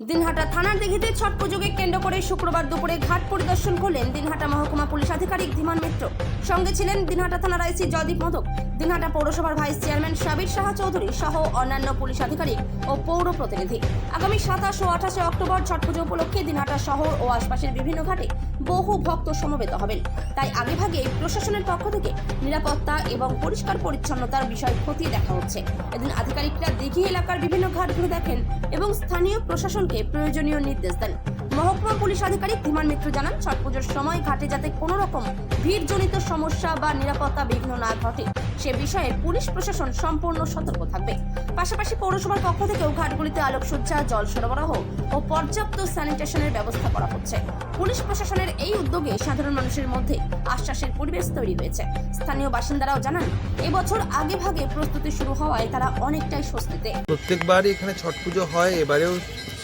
দিনহাটা থানার দিঘিতে ছট পুজোকে কেন্দ্র করে শুক্রবার দুপুরে ঘাট পরিদর্শন করলেন দিনহাটা মহকুমা পুলিশ আধিকারিক ধীমান মিত্র। সঙ্গে ছিলেন দিনহাটা থানার আইসি জয়দীপ মোদক দিনহাটা পৌরসভার ভাইস চেয়ারম্যান সাবির সাহা চৌধুরী সহ অন্যান্য পুলিশ আধিকারিক ও পৌর প্রতিনিধি। আগামী সাতাশ ও আঠাশে অক্টোবর ছট পুজো উপলক্ষে দিনহাটা শহর ও আশপাশের বিভিন্ন ঘাটে বহু ভক্ত সমবেত হবেন। তাই আগেভাগে প্রশাসনের পক্ষ থেকে নিরাপত্তা এবং পরিষ্কার পরিচ্ছন্নতার বিষয় খতিয়ে দেখা হচ্ছে। এদিন আধিকারিকরা দিঘি এলাকার বিভিন্ন ঘাট ঘুরে দেখেন এবং স্থানীয় প্রশাসনকে প্রয়োজনীয় নির্দেশ দেন। মহকুমা পুলিশ আধিকারিক ধীমান মিত্র জানান, ছট পুজোর সময় ঘাটে যাতে কোনো রকম ভিড়জনিত সমস্যা বা নিরাপত্তা বিঘ্ন না ঘটে, সে বিষয়ে পুলিশ প্রশাসন সম্পূর্ণ সতর্ক থাকবে। পাশাপাশি পৌরসভার পক্ষ থেকেও ঘাটগুলিতে আলোকসজ্জা, জল সরবরাহ ও পর্যাপ্ত স্যানিটেশনের ব্যবস্থা করা হচ্ছে। পুলিশ প্রশাসনের এই উদ্যোগে সাধারণ মানুষের মধ্যে আশ্বাসের পরিবেশ তৈরি হয়েছে। স্থানীয় বাসিন্দারাও জানান, এবছর আগে ভাগে প্রস্তুতি শুরু হওয়ায় তারা অনেকটাই স্বস্তিতে। প্রত্যেকবারই এখানে ছট পুজো হয়, এবারেও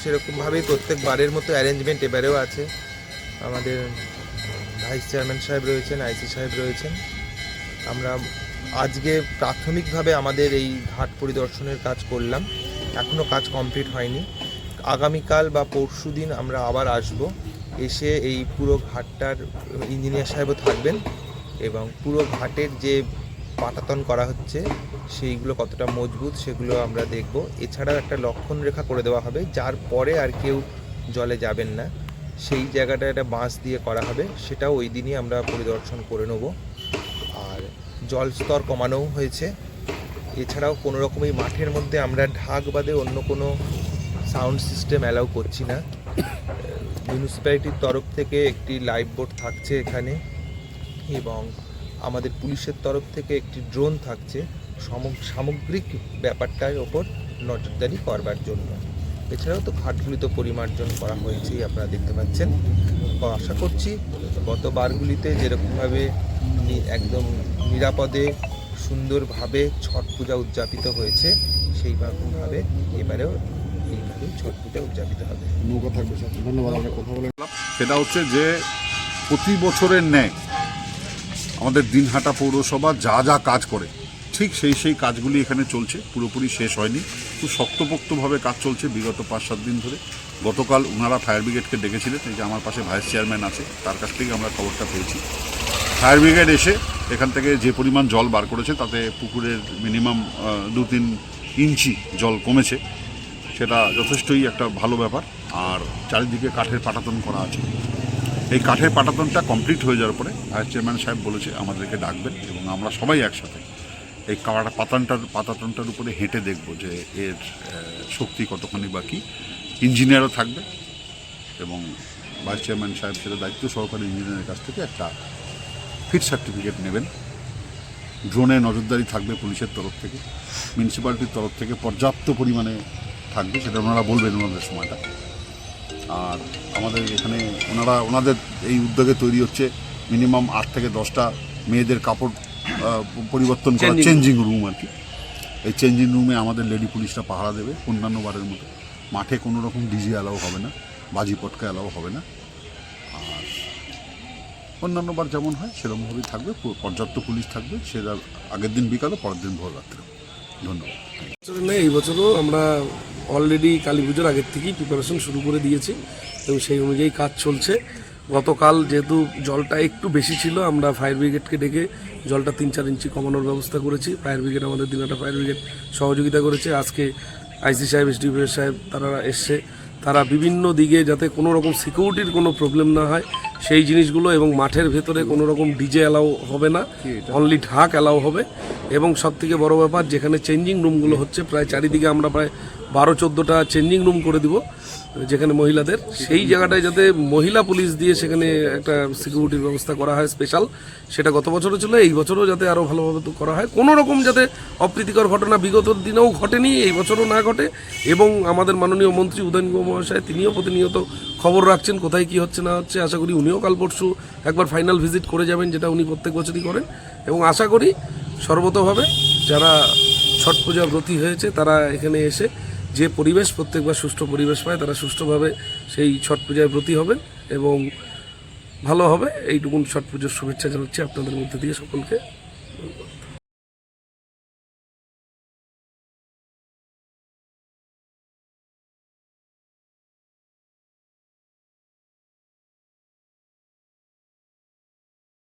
সেরকমভাবেই প্রত্যেকবারের মতো অ্যারেঞ্জমেন্ট এবারেও আছে। আমাদের ভাইস চেয়ারম্যান সাহেব রয়েছেন আইসি সাহেব রয়েছেন। আমরা আজকে প্রাথমিকভাবে আমাদের এই ঘাট পরিদর্শনের কাজ করলাম। এখনও কাজ কমপ্লিট হয়নি। আগামীকাল বা পরশু দিন আমরা আবার আসব। এসে এই পুরো ঘাটটার ইঞ্জিনিয়ার সাহেবও থাকবেন এবং পুরো ঘাটের যে পাটাতন করা হচ্ছে। সেইগুলো কতটা মজবুত সেগুলো আমরা দেখব। এছাড়াও একটা লক্ষণ রেখা করে দেওয়া হবে, যার পরে আর কেউ জলে যাবেন না। সেই জায়গাটা একটা বাঁশ দিয়ে করা হবে, সেটাও ওই দিনই আমরা পরিদর্শন করে নেব। আর জল স্তর কমানোও হয়েছে। এছাড়াও কোনো রকমই মাঠের মধ্যে আমরা ঢাক বাদে অন্য কোনো সাউন্ড সিস্টেম অ্যালাউ করছি না। মিউনিসিপ্যালিটির তরফ থেকে একটি লাইফ বোর্ড থাকছে এখানে এবং আমাদের পুলিশের তরফ থেকে একটি ড্রোন থাকছে। সম- সামগ্রিক ব্যাপারটার ওপর নজরদারি করবার জন্য। এছাড়াও তো ঘাটগুলিতে পরিমার্জন করা হয়েছেই আপনারা দেখতে পাচ্ছেন। আশা করছি গত বারগুলিতে যেরকমভাবে একদম নিরাপদে, সুন্দরভাবে ছট পূজা উদযাপিত হয়েছে, সেই রকমভাবে এবারেও এইভাবে ছট পূজা উদযাপিত হবে। ধন্যবাদ সেটা হচ্ছে যে প্রতি বছরের ন্যায় আমাদের দিনহাটা পৌরসভা যা যা কাজ করে, ঠিক সেই সেই কাজগুলি এখানে চলছে, পুরোপুরি শেষ হয়নি। খুব শক্তপোক্তভাবে কাজ চলছে বিগত পাঁচ সাত দিন ধরে। গতকাল ওনারা ফায়ার ব্রিগেডকে ডেকেছিলেন, এই যে আমার পাশে ভাইস চেয়ারম্যান আছে, তার কাছ থেকে আমরা খবরটা পেয়েছি। ফায়ার ব্রিগেড এসে এখান থেকে যে পরিমাণ জল বার করেছে, তাতে পুকুরের মিনিমাম দু তিন ইঞ্চি জল কমেছে, সেটা যথেষ্টই একটা ভালো ব্যাপার। আর চারিদিকে কাঠের পাটাতন করা আছে। এই কাঠের পাটাতনটা কমপ্লিট হয়ে যাওয়ার পরে ভাইস চেয়ারম্যান সাহেব বলেছে, আমাদেরকে ডাকবেন এবং আমরা সবাই একসাথে এই কাটা পাতানটার, পাতাতনটার উপরে হেঁটে দেখব যে এর শক্তি কতখানি বাকি ইঞ্জিনিয়ারও থাকবে এবং ভাইস চেয়ারম্যান সাহেব সেটা দায়িত্ব সহকারী ইঞ্জিনিয়ারের কাছ থেকে একটা ফিট সার্টিফিকেট নেবেন। ড্রোনে নজরদারি থাকবে পুলিশের তরফ থেকে মিউনিসিপ্যালিটির তরফ থেকে পর্যাপ্ত পরিমাণে থাকবে, সেটা ওনারা বলবেন ওনাদের সময়টা। আর আমাদের এখানে ওনারা ওনাদের এই উদ্যোগে তৈরি হচ্ছে মিনিমাম আট থেকে দশটা মেয়েদের কাপড় পরিবর্তন করা চেঞ্জিং রুম আর কি। এই চেঞ্জিং রুমে আমাদের লেডি পুলিশরা পাহারা দেবে অন্যান্য বারের মতো। মাঠে কোনো রকম ডিজি অ্যালাও হবে না বাজি পটকা অ্যালাও হবে না। আর অন্যান্য বার যেমন হয় সেরকমভাবেই থাকবে। পর্যাপ্ত পুলিশ থাকবে। সেটা আগের দিন বিকালে পরের দিন ভোর রাত্রে ধন্যবাদ। এই বছরও আমরা অলরেডি কালী পুজোর আগের থেকেই প্রিপারেশন শুরু করে দিয়েছি এবং সেই অনুযায়ী কাজ চলছে। গতকাল যেহেতু জলটা একটু বেশি ছিল আমরা ফায়ার ব্রিগেডকে ডেকে জলটা তিন চার ইঞ্চি কমানোর ব্যবস্থা করেছি। ফায়ার ব্রিগেড আমাদের দিনাটা ফায়ার ব্রিগেড সহযোগিতা করেছে। আজকে আইসি সাহেব এস এসডিপিও সাহেব তারা এসছে। তারা বিভিন্ন দিকে যাতে কোনো রকম সিকিউরিটির কোনো প্রবলেম না হয় সেই জিনিসগুলো এবং মাঠের ভেতরে কোনো রকম ডিজে অ্যালাউ হবে না অনলি ঢাক অ্যালাউ হবে। এবং সব থেকে বড় ব্যাপার যেখানে চেঞ্জিং রুমগুলো হচ্ছে প্রায় চারিদিকে আমরা প্রায় বারো চোদ্দোটা চেঞ্জিং রুম করে দিব, যেখানে মহিলাদের। সেই জায়গাটায় যাতে মহিলা পুলিশ দিয়ে সেখানে একটা সিকিউরিটির ব্যবস্থা করা হয় স্পেশাল সেটা গত বছরও ছিল, এই বছরও যাতে আরও ভালোভাবে তো করা হয়। কোনো রকম যাতে অপ্রীতিকর ঘটনা বিগত দিনেও ঘটেনি, এই বছরও না ঘটে। এবং আমাদের মাননীয় মন্ত্রী উদয়ন মহাশয়, তিনিও প্রতিনিয়ত খবর রাখছেন, কোথায় কি হচ্ছে, না হচ্ছে, আশা করি উনিও কাল পরশু একবার ফাইনাল ভিজিট করে যাবেন, যেটা উনি প্রত্যেক বছরই করেন। এবং আশা করি সর্বতভাবে যারা ছট পূজা ব্রতী হয়েছে, তারা এখানে এসে যে পরিবেশ, প্রত্যেকবার সুষ্ঠু পরিবেশ পায়, তারা সুষ্ঠুভাবে সেই ছট পূজায় ব্রতী হবেন এবং ভালো হবে। এইটুকুন ছট পুজোর শুভেচ্ছা জানাচ্ছি আপনাদের মধ্যে দিয়ে সকলকে।